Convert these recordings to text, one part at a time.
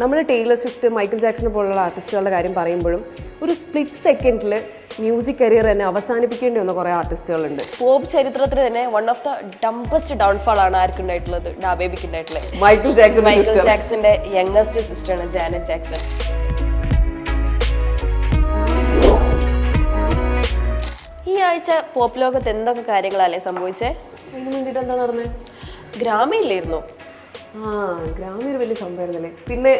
നമ്മൾ Taylor Swift Michael Jackson പോലുള്ള ആർട്ടിസ്റ്റുകളുടെ കാര്യം പറയുമ്പോഴും ഒരു സ്പ്ലിറ്റ് സെക്കൻഡിൽ മ്യൂസിക് കരിയർ തന്നെ അവസാനിപ്പിക്കേണ്ടി വന്ന കുറേ ആർട്ടിസ്റ്റുകളുണ്ട് പോപ്പ് ചരിത്രത്തിൽ തന്നെ one of the dumbest downfall ആണ് ആർക്കുണ്ടായിട്ടുള്ളത് ഡാബേബിക്ക് ഉണ്ടായിട്ടുള്ളത്. മൈക്കിൾ ജാക്സൺ മൈക്കിൾ ജാക്സന്റെ യങ്ങസ്റ്റ് സിസ്റ്ററാണ് ജാനറ്റ് ജാക്സൺ ഈ ആഴ്ച പോപ്പ് ലോകത്ത് എന്തൊക്കെ കാര്യങ്ങളല്ലേ സംഭവിച്ചേ? അതിന് വേണ്ടിയിട്ട് എന്താ നടന്നത് ഗ്രാമയില്ലായിരുന്നു. ആ ഗ്രാമീണ വലിയ സംഭവമായിരുന്നല്ലേ? പിന്നെ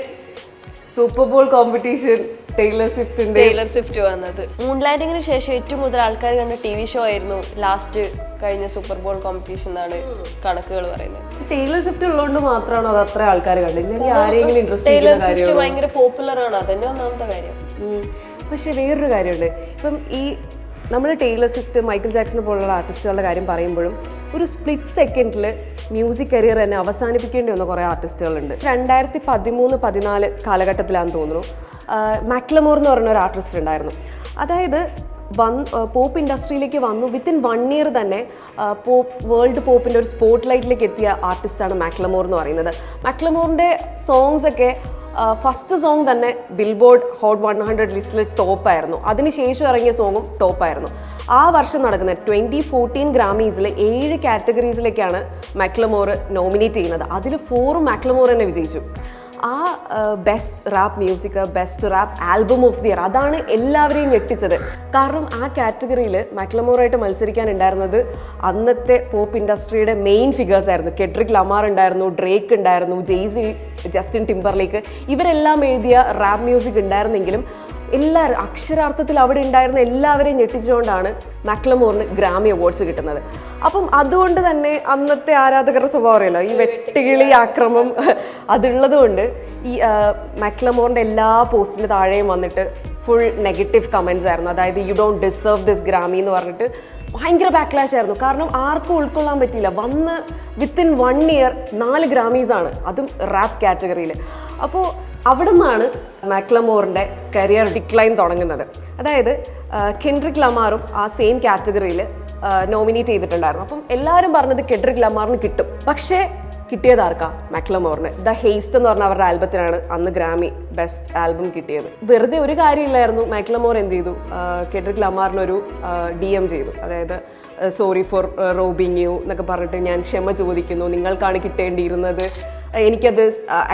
സൂപ്പർ ബോൾ കോമ്പറ്റീഷൻ ടൈലർ സ്വിഫ്റ്റിന്റെ ടൈലർ സ്വിഫ്റ്റ് വന്നത്. മൂൺ ലാൻഡിങ്ങിന് ശേഷം ഏറ്റവും കൂടുതൽ ആൾക്കാർ കണ്ട ടി വി ഷോ ആയിരുന്നു ലാസ്റ്റ് കഴിഞ്ഞ സൂപ്പർ ബോൾ കോമ്പറ്റീഷൻ എന്നാണ് കണക്കുകൾ പറയുന്നത്. ടൈലർ സ്വിഫ്റ്റ് ഉള്ളതുകൊണ്ട് മാത്രമാണോ അത് അത്ര ആൾക്കാർ കണ്ടത്? ഇല്ലെങ്കിൽ ആരെങ്കിലും ഇൻട്രസ്റ്റ് ടൈലർ സ്വിഫ്റ്റ് ഭയങ്കര പോപ്പുലർ ആണ്. അതന്നെ ഒന്നാമത്തെ കാര്യം. പക്ഷെ വേറൊരു കാര്യമുണ്ട്. ഇപ്പം ഈ നമ്മൾ ടൈലർ സ്വിഫ്റ്റ് മൈക്കിൾ ജാക്സൺ പോലുള്ള ആർട്ടിസ്റ്റുകളുടെ കാര്യം പറയുമ്പോഴും ഒരു സ്പ്ലിറ്റ് സെക്കൻഡിൽ മ്യൂസിക് കരിയർ എന്നെ അവസാനിപ്പിക്കേണ്ടി വന്ന കുറേ ആർട്ടിസ്റ്റുകളുണ്ട് രണ്ടായിരത്തി പതിമൂന്ന് പതിനാല് കാലഘട്ടത്തിലാണെന്ന് തോന്നുന്നു. മാക്ലമോർ എന്ന് പറയുന്ന ഒരു ആർട്ടിസ്റ്റ് ഉണ്ടായിരുന്നു. അതായത് വൺ പോപ്പ് ഇൻഡസ്ട്രിയിലേക്ക് വന്നു. വിത്തിൻ വൺ ഇയർ തന്നെ പോപ്പ് വേൾഡ് പോപ്പിന്റെ ഒരു സ്പോട്ട് ലൈറ്റിലേക്ക് എത്തിയ ആർട്ടിസ്റ്റാണ് മാക്ലമോർ എന്ന് പറയുന്നത്. മാക്ലമോറിന്റെ സോങ്സ് ഒക്കെ ഫസ്റ്റ് സോങ് തന്നെ ബിൽബോർഡ് ഹോട്ട് വൺ ഹൺഡ്രഡ് ലിസ്റ്റിൽ ടോപ്പായിരുന്നു അതിനുശേഷം ഇറങ്ങിയ സോങ്ങും ടോപ്പായിരുന്നു ആ വർഷം നടക്കുന്ന ട്വന്റി ഫോർട്ടീൻ ഗ്രാമീസിൽ ഏഴ് കാറ്റഗറീസിലേക്കാണ് മാക്ലമോർ നോമിനേറ്റ് ചെയ്യുന്നത്. അതിൽ ഫോറും മാക്ലമോർ തന്നെ വിജയിച്ചു. ആ best rap music best rap album of the year അതാണ് എല്ലാവരെയും ഞെട്ടിച്ചത്. കാരണം ആ കാറ്റഗറിയിൽ മാക്ലമോറായിട്ട് മത്സരിക്കാനുണ്ടായിരുന്നത് അന്നത്തെ പോപ്പ് ഇൻഡസ്ട്രിയുടെ മെയിൻ ഫിഗേഴ്സ് ആയിരുന്നു. കെഡ്രിക് ലമാർ ഉണ്ടായിരുന്നു ഡ്രേക്ക് ഉണ്ടായിരുന്നു ജെയ്സി ജസ്റ്റിൻ ടിംബർലേക്ക് ഇവരെല്ലാം എഴുതിയ റാപ്പ് മ്യൂസിക് ഉണ്ടായിരുന്നെങ്കിലും എല്ലാവരും അക്ഷരാർത്ഥത്തിൽ അവിടെ ഉണ്ടായിരുന്ന എല്ലാവരെയും ഞെട്ടിച്ചുകൊണ്ടാണ് മാക്ലമോറിന് ഗ്രാമി അവാർഡ്സ് കിട്ടുന്നത്. അപ്പം അതുകൊണ്ട് തന്നെ അന്നത്തെ ആരാധകരുടെ സ്വഭാവം അറിയാലോ? ഈ വെട്ടുകിളി ആക്രമം അതുള്ളത് കൊണ്ട് ഈ മാക്ലമോറിന്റെ എല്ലാ പോസ്റ്റിന്റെ താഴെയും വന്നിട്ട് ഫുൾ നെഗറ്റീവ് കമൻസ് ആയിരുന്നു. അതായത് you don't deserve this Grammy എന്ന് പറഞ്ഞിട്ട് ഭയങ്കര ബാക്ക്ലാഷ് ആയിരുന്നു. കാരണം ആർക്കും ഉൾക്കൊള്ളാൻ പറ്റിയില്ല. വന്ന് വിത്തിൻ വൺ ഇയർ നാല് ഗ്രാമീസാണ്. അതും റാപ്പ് കാറ്റഗറിയിൽ അപ്പോൾ അവിടെ നിന്നാണ് മാക്ലമോറിന്റെ കരിയർ ഡിക്ലൈൻ തുടങ്ങുന്നത്. അതായത് കെൻഡ്രിക് ലമാറും ആ സെയിം കാറ്റഗറിയിൽ നോമിനേറ്റ് ചെയ്തിട്ടുണ്ടായിരുന്നു. അപ്പം എല്ലാവരും പറഞ്ഞത് കെൻഡ്രിക് ലമാറിന് കിട്ടും. പക്ഷേ കിട്ടിയത് ആർക്കാ? മാക്ലമോറിന്. ദ ഹേസ്റ്റ് എന്ന് പറഞ്ഞ അവരുടെ ആൽബത്തിനാണ് അന്ന് ഗ്രാമി ബെസ്റ്റ് ആൽബം കിട്ടിയത്. വെറുതെ ഒരു കാര്യമില്ലായിരുന്നു. മാക്ലമോർ എന്ത് ചെയ്തു? കെഡ്രിക് ലമാറിനൊരു ഡി എം ചെയ്തു. അതായത് സോറി ഫോർ റോബിങ് യു എന്നൊക്കെ പറഞ്ഞിട്ട് ഞാൻ ക്ഷമ ചോദിക്കുന്നു. നിങ്ങൾക്കാണ് കിട്ടേണ്ടിയിരുന്നത്. എനിക്കത്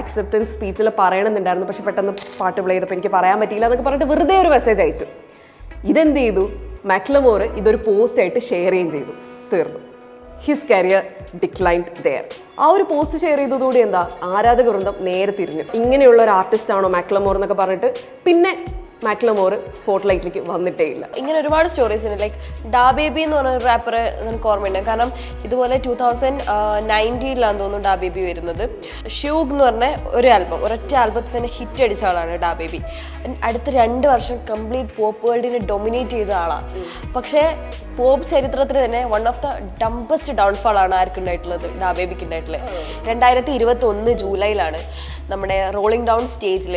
അക്സെപ്റ്റൻസ് സ്പീച്ചിൽ പറയണമെന്നുണ്ടായിരുന്നു. പക്ഷെ പെട്ടെന്ന് പാട്ട് പ്ലേ ചെയ്തപ്പോൾ എനിക്ക് പറയാൻ പറ്റിയില്ല എന്നൊക്കെ പറഞ്ഞിട്ട് വെറുതെ ഒരു മെസ്സേജ് അയച്ചു. ഇതെന്ത് ചെയ്തു? മാക്ലമോർ ഇതൊരു പോസ്റ്റ് ആയിട്ട് ഷെയർ ചെയ്യുകയും ചെയ്തു. തീർന്നു. ഹിസ് കരിയർ ഡിക്ലൈൻഡ് ദെയർ ആ ഒരു പോസ്റ്റ് ഷെയർ ചെയ്തതോടെ എന്താ? ആരാധക വൃന്ദം നേരെ തിരിഞ്ഞു. ഇങ്ങനെയുള്ള ഒരു ആർട്ടിസ്റ്റ് ആണോ മാക്ലമോർ എന്നൊക്കെ പറഞ്ഞിട്ട് പിന്നെ മാക്ലമോർ സ്പോട്ട് ലൈറ്റിലേക്ക് വന്നിട്ടേ ഇല്ല ഇങ്ങനെ ഒരുപാട് സ്റ്റോറീസ് ഉണ്ട്. ലൈക്ക് ഡാബേബി എന്ന് പറഞ്ഞ റാപ്പർ നമുക്ക് ഓർമ്മയുണ്ട്? കാരണം ഇതുപോലെ ടൂ തൗസൻഡ് നയന്റീനിലാണെന്ന് തോന്നുന്നു ഡാബേബി വരുന്നത്. ഷൂഗ് എന്ന് പറഞ്ഞ ഒരു ആൽബം ഒരൊറ്റ ആൽബത്തിൽ തന്നെ ഹിറ്റ് അടിച്ച ആളാണ് ഡാബേബി അടുത്ത രണ്ട് വർഷം കംപ്ലീറ്റ് പോപ്പ് വേൾഡിനെ ഡൊമിനേറ്റ് ചെയ്ത ആളാണ് പക്ഷേ പോപ്പ് ചരിത്രത്തിൽ തന്നെ one of the dumbest downfall ആണ് ആർക്കുണ്ടായിട്ടുള്ളത് ഡാബേബിക്ക് ഉണ്ടായിട്ടുള്ളത്. രണ്ടായിരത്തി ഇരുപത്തി ഒന്ന് ജൂലൈയിലാണ്. നമ്മുടെ റോളിംഗ് ഡൗൺ സ്റ്റേജിൽ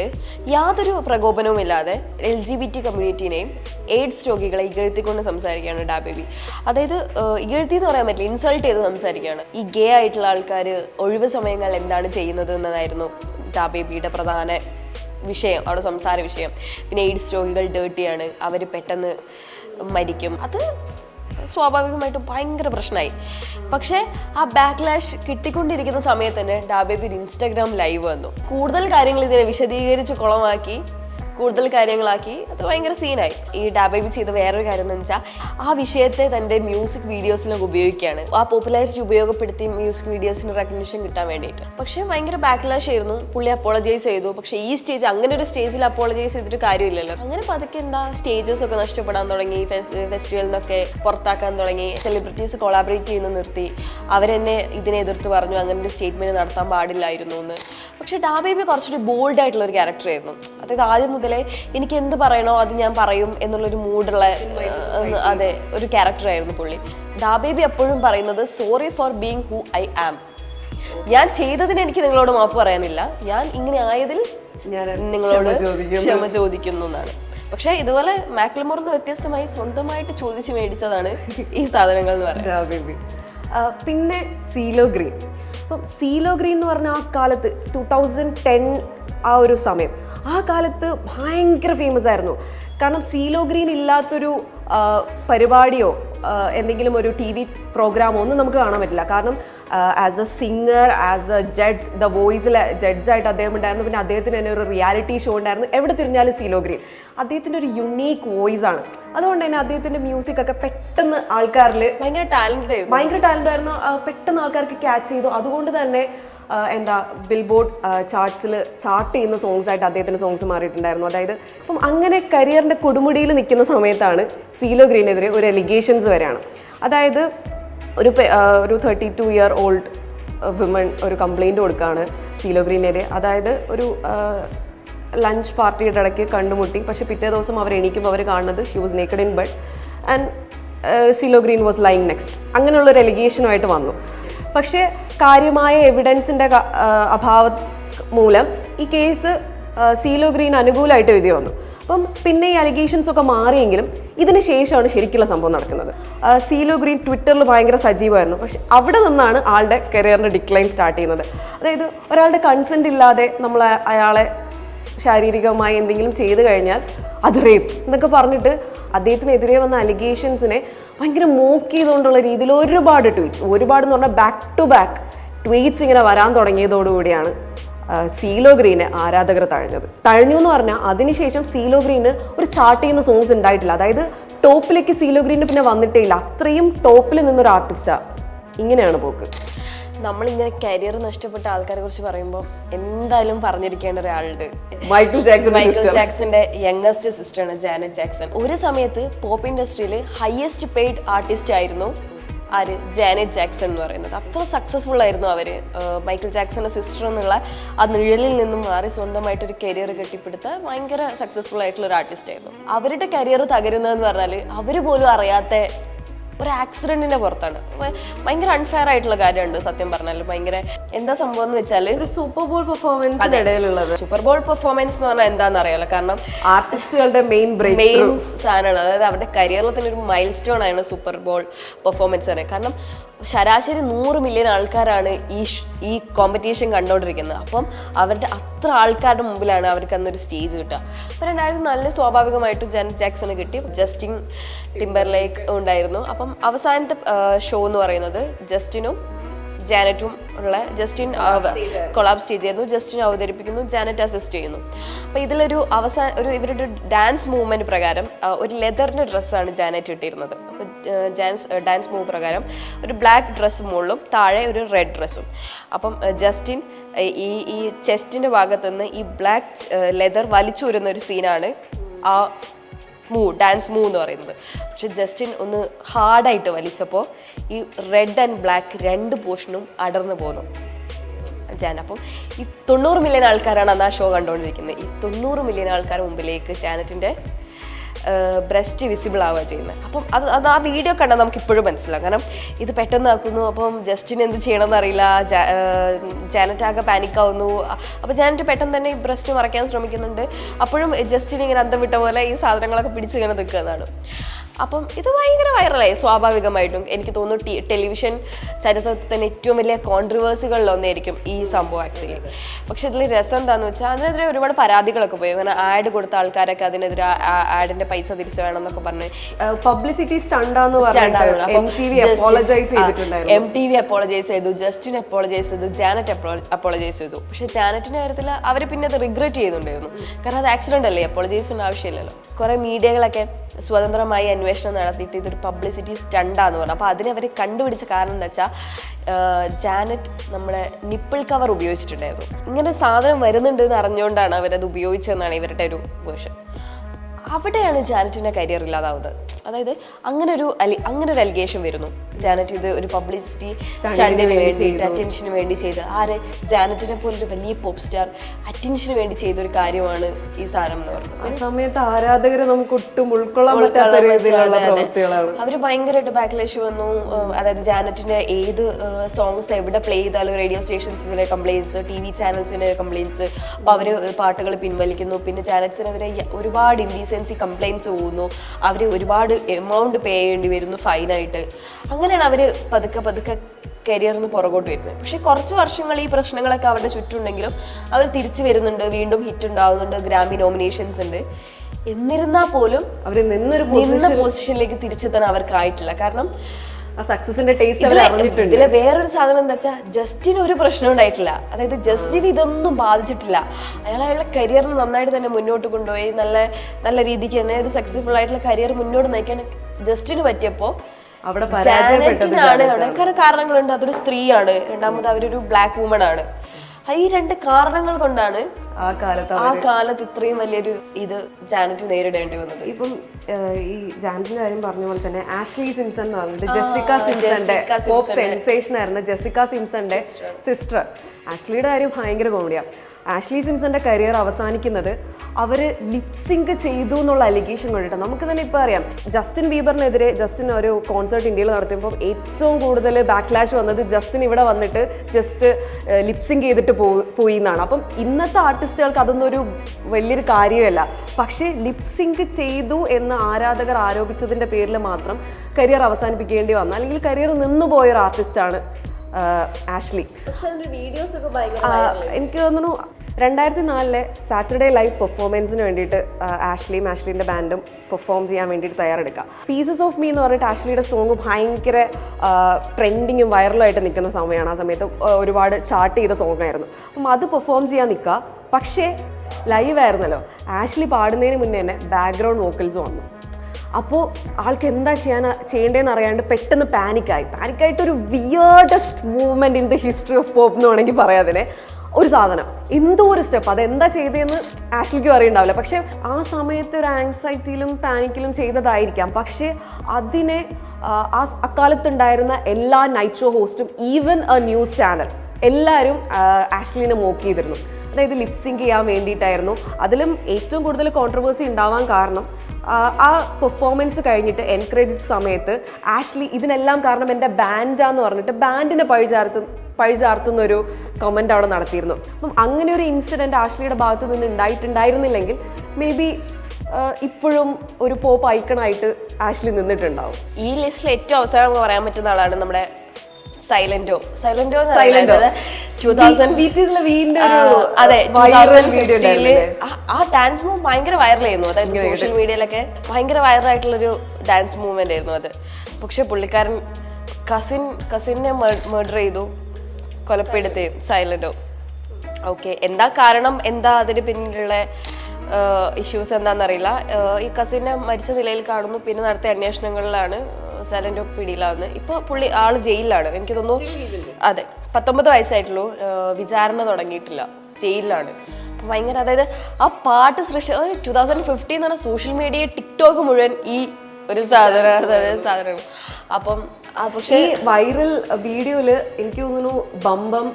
യാതൊരു പ്രകോപനവും ഇല്ലാതെ എൽ ജി ബി ടി കമ്മ്യൂണിറ്റീനെയും എയ്ഡ്സ് രോഗികളെ ഇകഴ്ത്തിക്കൊണ്ട് സംസാരിക്കുകയാണ് ഡാബേബി അതായത് ഇകഴ്ത്തി എന്ന് പറയാൻ പറ്റില്ല ഇൻസൾട്ട് ചെയ്ത് സംസാരിക്കുകയാണ്. ഈ ഗേ ആയിട്ടുള്ള ആൾക്കാർ ഒഴിവ് സമയങ്ങൾ എന്താണ് ചെയ്യുന്നത് എന്നതായിരുന്നു ഡാബേബിയുടെ പ്രധാന വിഷയം അവിടെ സംസാര വിഷയം. പിന്നെ എയ്ഡ്സ് രോഗികൾ ഡേർട്ടിയാണ് അവർ പെട്ടെന്ന് മരിക്കും. അത് സ്വാഭാവികമായിട്ടും ഭയങ്കര പ്രശ്നമായി. പക്ഷേ ആ ബാക്ക്ലാഷ് കിട്ടിക്കൊണ്ടിരിക്കുന്ന സമയത്ത് തന്നെ ഡാബേബി ഇൻസ്റ്റാഗ്രാം ലൈവ് വന്നു. കൂടുതൽ കാര്യങ്ങൾ ഇതിനെ വിശദീകരിച്ച് കുളമാക്കി. കൂടുതൽ കാര്യങ്ങളാക്കി. അത് ഭയങ്കര സീനായി. ഈ ഡാബേബി ചെയ്ത വേറൊരു കാര്യം എന്ന് വെച്ചാൽ ആ വിഷയത്തെ തന്റെ മ്യൂസിക് വീഡിയോസിലൊക്കെ ഉപയോഗിക്കുകയാണ്. ആ പോപ്പുലാരിറ്റി ഉപയോഗപ്പെടുത്തി മ്യൂസിക് വീഡിയോസിന് റെക്കഗ്നിഷൻ കിട്ടാൻ വേണ്ടിയിട്ട്. പക്ഷേ ഭയങ്കര ബാക്ക്ലാഷ് ആയിരുന്നു. പുള്ളി അപ്പോളജൈസ് ചെയ്തു. പക്ഷേ ഈ സ്റ്റേജ് അങ്ങനെ ഒരു സ്റ്റേജിൽ അപ്പോളജൈസ് ചെയ്തിട്ട് കാര്യമില്ലല്ലോ. അങ്ങനെ പതുക്കെ എന്താ സ്റ്റേജസ് ഒക്കെ നഷ്ടപ്പെടാൻ തുടങ്ങി. ഫെസ്റ്റിവലിൽ നിന്നൊക്കെ പുറത്താക്കാൻ തുടങ്ങി. സെലിബ്രിറ്റീസ് കൊളാബറേറ്റ് ചെയ്യുന്ന നിർത്തി. അവരെന്നെ ഇതിനെ എതിർത്ത് പറഞ്ഞു. അങ്ങനെ ഒരു സ്റ്റേറ്റ്മെന്റ് നടത്താൻ പാടില്ലായിരുന്നു എന്ന്. പക്ഷേ ഡാബേബി ബോൾഡ് ആയിട്ടുള്ള ഒരു ക്യാരക്ടർ ആയിരുന്നു. അതായത് ആദ്യം മുതലേ എനിക്ക് എന്ത് പറയണോ അത് ഞാൻ പറയും എന്നുള്ളൊരു മൂഡുള്ള അതെ ഒരു ക്യാരക്ടർ ആയിരുന്നു പുള്ളി. ഡാബേബി എപ്പോഴും പറയുന്നത് sorry for being who I am ഞാൻ ചെയ്തതിന് എനിക്ക് നിങ്ങളോട് മാപ്പ് പറയാനില്ല. ഞാൻ ഇങ്ങനെ ആയതിൽ നിങ്ങളോട് ക്ഷമ ചോദിക്കുന്നു. എന്നാണ്. പക്ഷേ ഇതുപോലെ മാക്ലമോറിന് വ്യത്യസ്തമായി സ്വന്തമായിട്ട് ചോദിച്ച് മേടിച്ചതാണ് ഈ സാധനങ്ങൾ എന്ന് പറയുന്നത്. പിന്നെ സീലോ ഗ്രീൻ. അപ്പം സീലോ ഗ്രീൻ എന്ന് പറഞ്ഞ ആ കാലത്ത് ടു തൗസൻഡ് ടെൻ ആ ഒരു സമയം ആ കാലത്ത് ഭയങ്കര ഫേമസ് ആയിരുന്നു. കാരണം സീലോ ഗ്രീൻ ഇല്ലാത്തൊരു പരിപാടിയോ എന്തെങ്കിലും ഒരു ടി വി പ്രോഗ്രാമോ ഒന്നും നമുക്ക് കാണാൻ പറ്റില്ല. കാരണം as a singer as a judge the വോയിസിൽ ജഡ്ജായിട്ട് അദ്ദേഹം ഉണ്ടായിരുന്നു. പിന്നെ അദ്ദേഹത്തിന് തന്നെ ഒരു റിയാലിറ്റി ഷോ ഉണ്ടായിരുന്നു. എവിടെ തിരിഞ്ഞാലും സീലോ ഗ്രീൻ അദ്ദേഹത്തിന്റെ ഒരു യുണീക്ക് വോയിസ് ആണ്. അതുകൊണ്ട് തന്നെ അദ്ദേഹത്തിന്റെ മ്യൂസിക് ഒക്കെ പെട്ടെന്ന് ആൾക്കാരിൽ ഭയങ്കര ആയിരുന്നു. ഭയങ്കര ടാലന്റ് ആയിരുന്നു. പെട്ടെന്ന് ആൾക്കാർക്ക് ക്യാച്ച് ചെയ്തു. അതുകൊണ്ട് തന്നെ എന്താ ബിൽബോർഡ് ചാർട്ട്സിൽ ചാർട്ട് ചെയ്യുന്ന സോങ്സ് ആയിട്ട് അദ്ദേഹത്തിന്റെ സോങ്സ് മാറിയിട്ടുണ്ടായിരുന്നു. അതായത് അപ്പം അങ്ങനെ കരിയറിന്റെ കൊടുമുടിയിൽ നിൽക്കുന്ന സമയത്താണ് സീലോ ഗ്രീനെതിരെ ഒരു എലിഗേഷൻസ് വരെയാണ്. അതായത് ഒരു ഒരു thirty two year old women ഒരു കംപ്ലൈന്റ് കൊടുക്കുകയാണ് സീലോ ഗ്രീനെതിരെ അതായത് ഒരു ലഞ്ച് പാർട്ടിയുടെ ഇടയ്ക്ക് കണ്ടുമുട്ടി. പക്ഷേ പിറ്റേ ദിവസം അവർ എണീക്കുമ്പോൾ അവർ കാണുന്നത് she was naked in bed and CeeLo Green was lying next അങ്ങനെയുള്ള ഒരു എലിഗേഷനുമായിട്ട് വന്നു. പക്ഷേ കാര്യമായ എവിഡൻസിന്റെ അഭാവ മൂലം ഈ കേസ് സീലോ ഗ്രീൻ അനുകൂലമായിട്ട് വിധി വന്നു. അപ്പം പിന്നെ ഈ അലിഗേഷൻസ് ഒക്കെ മാറിയെങ്കിലും ഇതിന് ശേഷമാണ് ശരിക്കുള്ള സംഭവം നടക്കുന്നത്. സീലോ ഗ്രീൻ ട്വിറ്ററിൽ ഭയങ്കര സജീവമായിരുന്നു. പക്ഷെ അവിടെ നിന്നാണ് ആളുടെ കരിയറിന്റെ ഡിക്ലൈൻ സ്റ്റാർട്ട് ചെയ്യുന്നത്. അതായത് ഒരാളുടെ കൺസെന്റ് ഇല്ലാതെ നമ്മൾ അയാളെ ശാരീരികമായി എന്തെങ്കിലും ചെയ്തു കഴിഞ്ഞാൽ അത് റേപ്പ് എന്നൊക്കെ പറഞ്ഞിട്ട് അദ്ദേഹത്തിനെതിരെ വന്ന അലിഗേഷൻസിനെ ഭയങ്കര മോക്ക് ചെയ്തുകൊണ്ടുള്ള രീതിയിൽ ഒരുപാട് ട്വീറ്റ്സ് ഒരുപാട് എന്ന് പറഞ്ഞാൽ ബാക്ക് ടു ബാക്ക് ട്വീറ്റ്സ് ഇങ്ങനെ വരാൻ തുടങ്ങിയതോടുകൂടിയാണ് സീലോ ഗ്രീനെ ആരാധകർ തഴഞ്ഞത്. തഴഞ്ഞു എന്ന് പറഞ്ഞാൽ അതിനുശേഷം സീലോ ഗ്രീന് ഒരു ചാർട്ട് ചെയ്യുന്ന സോങ്സ് ഉണ്ടായിട്ടില്ല. അതായത് ടോപ്പിലേക്ക് സീലോ ഗ്രീന് പിന്നെ വന്നിട്ടേ ഇല്ല. അത്രയും ടോപ്പിൽ നിന്നൊരു ആർട്ടിസ്റ്റാണ് ഇങ്ങനെയാണ് പോക്ക്. നമ്മളിങ്ങനെ കരിയർ നഷ്ടപ്പെട്ട ആൾക്കാരെ കുറിച്ച് പറയുമ്പോൾ എന്തായാലും പറഞ്ഞിരിക്കേണ്ട ഒരാളുണ്ട്. മൈക്കിൾ ജാക്സൺ മൈക്കിൾ ജാക്സന്റെ യങ്ങസ്റ്റ് സിസ്റ്ററാണ് ജാനറ്റ് ജാക്സൺ ഒരു സമയത്ത് പോപ്പ് ഇൻഡസ്ട്രിയിൽ ഹയസ്റ്റ് പെയ്ഡ് ആർട്ടിസ്റ്റ് ആയിരുന്നു ആര്? ജാനറ്റ് ജാക്സൺ എന്ന് പറയുന്നത്. അത്ര സക്സസ്ഫുൾ ആയിരുന്നു അവർ മൈക്കിൾ ജാക്സന്റെ സിസ്റ്റർ എന്നുള്ള ആ നിഴലിൽ നിന്നും മാറി സ്വന്തമായിട്ട് ഒരു കരിയർ കെട്ടിപ്പിടുത്ത ഭയങ്കര സക്സസ്ഫുൾ ആയിട്ടുള്ള ഒരു ആർട്ടിസ്റ്റ് ആയിരുന്നു. അവരുടെ കരിയർ തകരുന്നതെന്ന് പറഞ്ഞാൽ അവർ പോലും അറിയാത്ത ഒരു ആക്സിഡന്റിന്റെ പുറത്താണ്. ഭയങ്കര അൺഫെയർ ആയിട്ടുള്ള കാര്യമുണ്ട് സത്യം പറഞ്ഞാൽ. ഭയങ്കര എന്താ സംഭവം എന്ന് വെച്ചാൽ ഒരു സൂപ്പർ ബോൾ പെർഫോമൻസ് ഇടയിലുള്ളത്. സൂപ്പർ ബോൾ പെർഫോമൻസ് എന്ന് പറഞ്ഞാൽ എന്താണെന്ന് അറിയാലോ കാരണം ആർട്ടിസ്റ്റുകളുടെ മെയിൻ മെയിൻ സാധനമാണ്. അതായത് അവരുടെ കരിയറിൽ തന്നെ ഒരു മൈൽ സ്റ്റോൺ ആണ് സൂപ്പർ ബോൾ പെർഫോമൻസ് പറയുന്നത്. കാരണം ശരാശരി നൂറ് മില്യൺ ആൾക്കാരാണ് ഈ ഈ കോമ്പറ്റീഷൻ കണ്ടുകൊണ്ടിരിക്കുന്നത്. അപ്പം അവരുടെ അത്ര ആൾക്കാരുടെ മുമ്പിലാണ് അവർക്ക് അന്നൊരു സ്റ്റേജ് കിട്ടുക. അപ്പം രണ്ടായിരത്തി നല്ല സ്വാഭാവികമായിട്ടും ജനറ്റ് ജാക്സണ് കിട്ടി. ജസ്റ്റിൻ ടിംബർലേക്ക് ഉണ്ടായിരുന്നു. അപ്പം അവസാനത്തെ ഷോ എന്ന് പറയുന്നത് ജസ്റ്റിനും ജാനറ്റും ഉള്ള ജസ്റ്റിൻ കൊളാബ് സ്റ്റേജ് ആയിരുന്നു ജസ്റ്റിൻ അവതരിപ്പിക്കുന്നു ജാനറ്റ് അസിസ്റ്റ് ചെയ്യുന്നു. അപ്പോൾ ഇതിലൊരു അവസാന ഒരു ഇവരുടെ ഡാൻസ് മൂവ്മെന്റ് പ്രകാരം ഒരു ലെതറിന്റെ ഡ്രസ്സാണ് ജാനറ്റ് ഇട്ടിരുന്നത്. അപ്പോൾ ഡാൻസ് ഡാൻസ് മൂവ് പ്രകാരം ഒരു ബ്ലാക്ക് ഡ്രസ്സ് മുകളിലും താഴെ ഒരു റെഡ് ഡ്രസ്സും അപ്പം ജസ്റ്റിൻ ഈ ഈ ചെസ്റ്റിന്റെ ഭാഗത്തുനിന്ന് ഈ ബ്ലാക്ക് ലെതർ വലിച്ചൂരുന്ന ഒരു സീനാണ് ആ മൂ ഡാൻസ് മൂ എന്ന് പറയുന്നത്. പക്ഷെ ജസ്റ്റിൻ ഒന്ന് ഹാർഡായിട്ട് വലിച്ചപ്പോൾ ഈ റെഡ് ആൻഡ് ബ്ലാക്ക് രണ്ട് പോർഷനും അടർന്നു പോകുന്നു ജാൻ അപ്പം ഈ തൊണ്ണൂറ് മില്യൺ ആൾക്കാരാണ് അന്ന് ആ ഷോ കണ്ടുകൊണ്ടിരിക്കുന്നത്. ഈ തൊണ്ണൂറ് മില്യൺ ആൾക്കാർ മുമ്പിലേക്ക് ജാനറ്റിന്റെ ബ്രസ്റ്റ് വിസിബിൾ ആവുക ചെയ്യുന്നത്. അപ്പം അത് അത് ആ വീഡിയോ കണ്ടാൽ നമുക്ക് ഇപ്പോഴും മനസ്സിലാവും. കാരണം ഇത് പെട്ടെന്ന് ആക്കുന്നു. അപ്പം ജസ്റ്റിന് എന്ത് ചെയ്യണമെന്ന് അറിയില്ല. ജാനറ്റ് ആകെ പാനിക് ആവുന്നു. അപ്പോൾ ജാനറ്റ് പെട്ടെന്ന് തന്നെ ഈ ബ്രസ്റ്റ് മറയ്ക്കാൻ ശ്രമിക്കുന്നുണ്ട്. അപ്പോഴും ജസ്റ്റിന് ഇങ്ങനെ അന്തം വിട്ട പോലെ ഈ സാധനങ്ങളൊക്കെ പിടിച്ച് ഇങ്ങനെ നിൽക്കുന്നതാണ് അപ്പം ഇത് ഭയങ്കര വൈറലായി സ്വാഭാവികമായിട്ടും എനിക്ക് തോന്നുന്നു ടി ടെലിവിഷൻ ചരിത്രത്തിൽ തന്നെ ഏറ്റവും വലിയ കോൺട്രവേഴ്സികളിലൊന്നായിരിക്കും ഈ സംഭവം ആക്ച്വലി പക്ഷെ ഇതിൽ രസം എന്താണെന്ന് വെച്ചാൽ അതിനെതിരെ ഒരുപാട് പരാതികളൊക്കെ പോയി. അങ്ങനെ ആഡ് കൊടുത്ത ആൾക്കാരൊക്കെ അതിനെതിരെ ആഡിന്റെ പൈസ തിരിച്ചു വേണം എന്നൊക്കെ പറഞ്ഞ്. Publicity M T V apologise ചെയ്തിട്ടുണ്ടായിരുന്നു. എം ടി വി അപ്പോളജൈസ് ചെയ്തു ജസ്റ്റിൻ അപ്പോളജൈസ് ചെയ്തു ജാനറ്റ് അപ്പോളജൈസ് ചെയ്തു. പക്ഷെ ജാനറ്റിന്റെ കാര്യത്തിൽ അവർ പിന്നെ അത് റിഗ്രറ്റ് ചെയ്യുന്നുണ്ടായിരുന്നു കാരണം അത് ആക്സിഡന്റ് അല്ലേ? അപ്പോളജൈസിന്റെ ആവശ്യമില്ലല്ലോ. കുറെ മീഡിയകളൊക്കെ സ്വതന്ത്രമായി അന്വേഷണം നടത്തിയിട്ട് ഇതൊരു പബ്ലിസിറ്റി സ്റ്റണ്ടാന്ന് പറഞ്ഞു. അപ്പോൾ അതിനെ അവർ കണ്ടുപിടിച്ച കാരണം എന്താ വെച്ചാൽ ജാനറ്റ് നമ്മുടെ നിപ്പിൾ കവർ ഉപയോഗിച്ചിട്ടുണ്ടായിരുന്നു. ഇങ്ങനെ സാധനം വരുന്നുണ്ട് എന്ന് അറിഞ്ഞുകൊണ്ടാണ് അവരത് ഉപയോഗിച്ചതെന്നാണ് ഇവരുടെ ഒരു വേർഷൻ. അവിടെയാണ് ജാനറ്റിന്റെ കരിയർ ഇല്ലാതാവുന്നത്. അതായത് അങ്ങനെ ഒരു അലി അങ്ങനെ ഒരു അലിഗേഷൻ വരുന്നു. ജാനറ്റ് ഇത് ഒരു പബ്ലിസിറ്റി സ്റ്റണ്ടിന് വേണ്ടിയിട്ട് അറ്റൻഷന് വേണ്ടി ചെയ്ത്. ആര്? ജാനറ്റിനെ പോലൊരു വലിയ പോപ്പ് സ്റ്റാർ അറ്റൻഷന് വേണ്ടി ചെയ്ത ഒരു കാര്യമാണ് ഈ സാധനം എന്ന് പറയുന്നത് ആ സമയത്ത് ആരാധകരെ നമുക്ക് ഒട്ടും ഉൾക്കൊള്ളാൻ പറ്റാത്ത രീതിയിലുള്ള പ്രവൃത്തികളാണ്. അവർ ഭയങ്കരമായിട്ട് ബാക്ക്ലേഷ് വന്നു. അതായത് ജാനറ്റിന്റെ ഏത് സോങ്സ് എവിടെ പ്ലേ ചെയ്താലും റേഡിയോ സ്റ്റേഷൻസിന്റെ കംപ്ലയിൻസ് ടി വി ചാനൽസിന്റെ കംപ്ലയിൻസ് അപ്പോൾ അവർ പാട്ടുകൾ പിൻവലിക്കുന്നു. പിന്നെ ജാനറ്റ്സിനെതിരെ ഒരുപാട് ഒരുപാട് ഇൻഡീസൻസി കംപ്ലയിൻസ് പോകുന്നു അവർ ഒരുപാട് എമൗണ്ട് പേ ചെയ്യേണ്ടി വരുന്നു ഫൈനായിട്ട് അങ്ങനെയാണ് അവർ പതുക്കെ പതുക്കെ കരിയറിന് പുറകോട്ട് വരുന്നത്. പക്ഷെ കുറച്ച് വർഷങ്ങൾ ഈ പ്രശ്നങ്ങളൊക്കെ അവരുടെ ചുറ്റുണ്ടെങ്കിലും അവർ തിരിച്ചു വരുന്നുണ്ട്. വീണ്ടും ഹിറ്റ് ഉണ്ടാവുന്നുണ്ട്. ഗ്രാമി നോമിനേഷൻസ് ഉണ്ട്. എന്നിരുന്നാൽ പോലും അവർ നിന്നൊരു നിന്ന പൊസിഷനിലേക്ക് തിരിച്ചെത്താൻ അവർക്കായിട്ടില്ല. കാരണം ആ സക്സസിന്റെ ടേസ്റ്റ് അവർ അറിഞ്ഞിട്ടുണ്ട്. ഇതിലെ വേറൊരു സാധനം എന്താ വെച്ചാൽ ജസ്റ്റിന് ഒരു പ്രശ്നം ഉണ്ടായിട്ടില്ല. അതായത് ജസ്റ്റിന് ഇതൊന്നും ബാധിച്ചിട്ടില്ല. അയാൾ അയാളുടെ കരിയറിന് നന്നായിട്ട് തന്നെ മുന്നോട്ട് കൊണ്ടുപോയി നല്ല നല്ല രീതിക്ക് തന്നെ ഒരു സക്സസ്ഫുൾ ആയിട്ടുള്ള കരിയർ മുന്നോട്ട് നയിക്കാൻ ജസ്റ്റിന് പറ്റിയപ്പോ അവിടെ ജാനറ്റിനാണ് അവിടെ. കാരണങ്ങളുണ്ട്. അതൊരു സ്ത്രീയാണ്. രണ്ടാമത് അവരൊരു ബ്ലാക്ക് വുമൺ ആണ്. ഈ രണ്ട് കാരണങ്ങൾ കൊണ്ടാണ് ആ കാലത്ത് ആ കാലത്ത് ഇത്രയും വലിയൊരു ഇത് ജാനറ്റ് നേരിടേണ്ടി വന്നത്. ഇപ്പം ഈ ജാൻസിന്റെ കാര്യം പറഞ്ഞ പോലെ തന്നെ ആഷ്ലി സിംസൺ എന്ന് പറഞ്ഞിട്ട് ജെസിക്ക സിംസന്റെ പോപ്പ് സെൻസേഷൻ ആയിരുന്നു ജെസിക്ക സിംസന്റെ സിസ്റ്റർ. ആഷ്ലിയുടെ കാര്യം ഭയങ്കര കോമഡിയാ ആഷ്ലി സിംസന്റെ കരിയർ അവസാനിക്കുന്നത് അവർ ലിപ്സിങ്ക് ചെയ്തു എന്നുള്ള അലിഗേഷൻ കൊണ്ടിട്ട്. നമുക്ക് തന്നെ ഇപ്പോൾ അറിയാം ജസ്റ്റിൻ ബീബറിനെതിരെ ജസ്റ്റിൻ ഒരു കോൺസേർട്ട് ഇന്ത്യയിൽ നടത്തിയപ്പോൾ ഏറ്റവും കൂടുതൽ ബാക്ക്ലാഷ് വന്നത് ജസ്റ്റിൻ ഇവിടെ വന്നിട്ട് ജസ്റ്റ് ലിപ്സിങ്ക് ചെയ്തിട്ട് പോയി എന്നാണ്. അപ്പം ഇന്നത്തെ ആർട്ടിസ്റ്റുകൾക്ക് അതൊന്നും ഒരു വലിയൊരു കാര്യമല്ല. പക്ഷേ ലിപ്സിങ്ക് ചെയ്തു എന്ന് ആരാധകർ ആരോപിച്ചതിന്റെ പേരിൽ മാത്രം കരിയർ അവസാനിപ്പിക്കേണ്ടി വന്ന. അല്ലെങ്കിൽ കരിയർ നിന്നുപോയൊരു ആർട്ടിസ്റ്റാണ് ആഷ്ലി. എനിക്ക് തോന്നുന്നു രണ്ടായിരത്തി നാലിലെ സാറ്റർഡേ ലൈവ് പെർഫോമൻസിന് വേണ്ടിയിട്ട് ആഷ്ലിയും ആഷ്ലിന്റെ ബാൻഡും പെർഫോം ചെയ്യാൻ വേണ്ടിയിട്ട് തയ്യാറെടുക്കുക പീസസ് ഓഫ് മീ എന്ന് പറഞ്ഞിട്ട് ആഷ്ലിയുടെ സോങ് ഭയങ്കര ട്രെൻഡിങ്ങും വൈറലായിട്ട് നിൽക്കുന്ന സമയമാണ്. ആ സമയത്ത് ഒരുപാട് ചാർട്ട് ചെയ്ത സോങ് ആയിരുന്നു. അപ്പം അത് പെർഫോം ചെയ്യാൻ നിൽക്കുക. പക്ഷേ ലൈവ് ആയിരുന്നല്ലോ. ആഷ്ലി പാടുന്നതിന് മുന്നേ തന്നെ ബാക്ക്ഗ്രൗണ്ട് വോക്കൽസ് വന്നു. അപ്പോൾ ആൾക്ക് എന്താ ചെയ്യാൻ ചെയ്യേണ്ടതെന്ന് അറിയാണ്ട് പെട്ടെന്ന് പാനിക്കായി. പാനിക്കായിട്ട് ഒരു weirdest movement in the history of pop എന്ന് വേണമെങ്കിൽ പറയാം അതിനെ. ഒരു സാധനം. എന്തോ ഒരു സ്റ്റെപ്പ് അത് എന്താ ചെയ്തതെന്ന് ആഷ്ലിക്കും അറിയണ്ടാവില്ല. പക്ഷേ ആ സമയത്ത് ഒരു ആങ്സൈറ്റിയിലും പാനിക്കിലും ചെയ്തതായിരിക്കാം. പക്ഷേ അതിനെ ആ, അക്കാലത്തുണ്ടായിരുന്ന എല്ലാ നൈറ്റ് ഷോ ഹോസ്റ്റും ഈവൻ എ ന്യൂസ് ചാനൽ എല്ലാവരും ആഷ്ലിനെ മോക്ക് ചെയ്തിരുന്നു. അതായത് ലിപ്സിങ് ചെയ്യാൻ വേണ്ടിയിട്ടായിരുന്നു. അതിലും ഏറ്റവും കൂടുതൽ കോൺട്രവേഴ്സി ഉണ്ടാവാൻ കാരണം ആ, പെർഫോമൻസ് കഴിഞ്ഞിട്ട് എൻ ക്രെഡിറ്റ് സമയത്ത് ആക്ച്വലി ഇതിനെല്ലാം കാരണം എന്റെ ബാൻഡാന്ന് പറഞ്ഞിട്ട് ബാൻഡിനെ പഴിചാർത്ത് പഴിചാർത്തുന്നൊരു കമന്റ് അവിടെ നടത്തിയിരുന്നു. അപ്പം അങ്ങനെ ഒരു ഇൻസിഡന്റ് ആഷ്ലിയുടെ ഭാഗത്ത് നിന്ന് ഉണ്ടായിട്ടുണ്ടായിരുന്നില്ലെങ്കിൽ മേ ബി ഇപ്പോഴും ഒരു പോപ്പ് ഐക്കണായിട്ട് ആഷ്ലി നിന്നിട്ടുണ്ടാവും. ഈ ലിസ്റ്റിൽ ഏറ്റവും അവസാനം പറയാൻ പറ്റുന്ന ആളാണ് നമ്മുടെ സൈലന്റോ സൈലന്റോ Silento. അതെ? ആ ഡാൻസ് മൂവ് ഭയങ്കര വൈറലായിരുന്നു അതായത് സോഷ്യൽ മീഡിയയിലൊക്കെ ഭയങ്കര വൈറലായിട്ടുള്ളൊരു ഡാൻസ് മൂവ്മെന്റ് ആയിരുന്നു അത്. പക്ഷെ പുള്ളിക്കാരൻ കസിൻ കസിനെ മർഡർ ചെയ്തു. കൊലപ്പെടുത്തി സൈലന്റോ ഓക്കെ എന്താ കാരണം? എന്താ അതിന് പിന്നിലുള്ള ഇഷ്യൂസ് എന്താണെന്നറിയില്ല ഈ കസിനെ മരിച്ച നിലയിൽ കാണുന്നു. പിന്നെ നടത്തിയ അന്വേഷണങ്ങളിലാണ് സൈലന്റോ പിടിയിലാവുന്നത് ഇപ്പോൾ പുള്ളി ആൾ ജയിലിലാണ്. എനിക്ക് തോന്നുന്നു അതെ പത്തൊമ്പത് വയസ്സായിട്ടുള്ളൂ. വിചാരണ തുടങ്ങിയിട്ടില്ല. ജയിലിലാണ്. ഭയങ്കര അതായത് ആ പാട്ട് സൃഷ്ടി ടൂ തൗസൻഡ് ഫിഫ്റ്റീൻ എന്ന് പറഞ്ഞാൽ സോഷ്യൽ മീഡിയ ടിക്ടോക്ക് മുഴുവൻ ഈ ഒരു സാധനം സാധനം. അപ്പം പക്ഷേ ഈ വൈറൽ വീഡിയോയിൽ എനിക്ക് തോന്നുന്നു ബമ്പം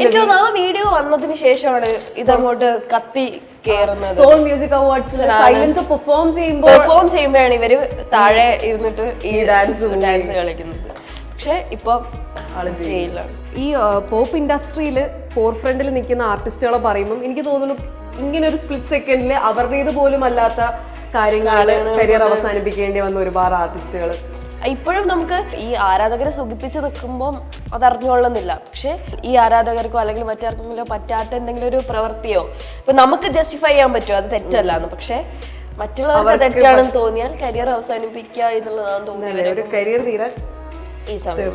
എനിക്ക് തോന്നുന്നു ആ വീഡിയോ വന്നതിന് ശേഷമാണ് ഇതങ്ങോട്ട് കത്തി കേറുന്നത്. Soul music awards silence perform ചെയ്യുമ്പോൾ പെർഫോം ചെയ്യുമ്പോഴാണ് ഇവർ താഴെ ഇരുന്നിട്ട് ഈ ഡാൻസ് ഡാൻസ് കളിക്കുന്നത്. പക്ഷെ ഇപ്പൊ ഈ പോപ്പ് ഇൻഡസ്ട്രിയിൽ ഫോർ ഫ്രണ്ടിൽ നിൽക്കുന്ന ആർട്ടിസ്റ്റുകളെ പറയുമ്പോൾ എനിക്ക് തോന്നുന്നു ഇങ്ങനെ ഒരു സ്പ്ലിറ്റ് സെക്കൻഡിൽ അവരുടേത് പോലും അല്ലാത്ത കാര്യങ്ങൾ കരിയർ അവസാനിപ്പിക്കേണ്ടി വന്ന ഒരുപാട് ആർട്ടിസ്റ്റുകൾ ഇപ്പോഴും നമുക്ക് ഈ ആരാധകരെ സുഖിപ്പിച്ച് നിൽക്കുമ്പോൾ അത് അറിഞ്ഞുകൊള്ളുന്നില്ല പക്ഷെ ഈ ആരാധകർക്കോ അല്ലെങ്കിൽ മറ്റാർക്കെങ്കിലും പറ്റാത്ത എന്തെങ്കിലും ഒരു പ്രവൃത്തിയോ ഇപ്പൊ നമുക്ക് ജസ്റ്റിഫൈ ചെയ്യാൻ പറ്റുമോ? അത് തെറ്റല്ല എന്ന് പക്ഷെ മറ്റുള്ളവർക്ക് തെറ്റാണെന്ന് തോന്നിയാൽ കരിയർ അവസാനിപ്പിക്കുക എന്നുള്ളതാണ് തോന്നിയത് ഒരു കരിയർ തീരാൻ ഈ സമയം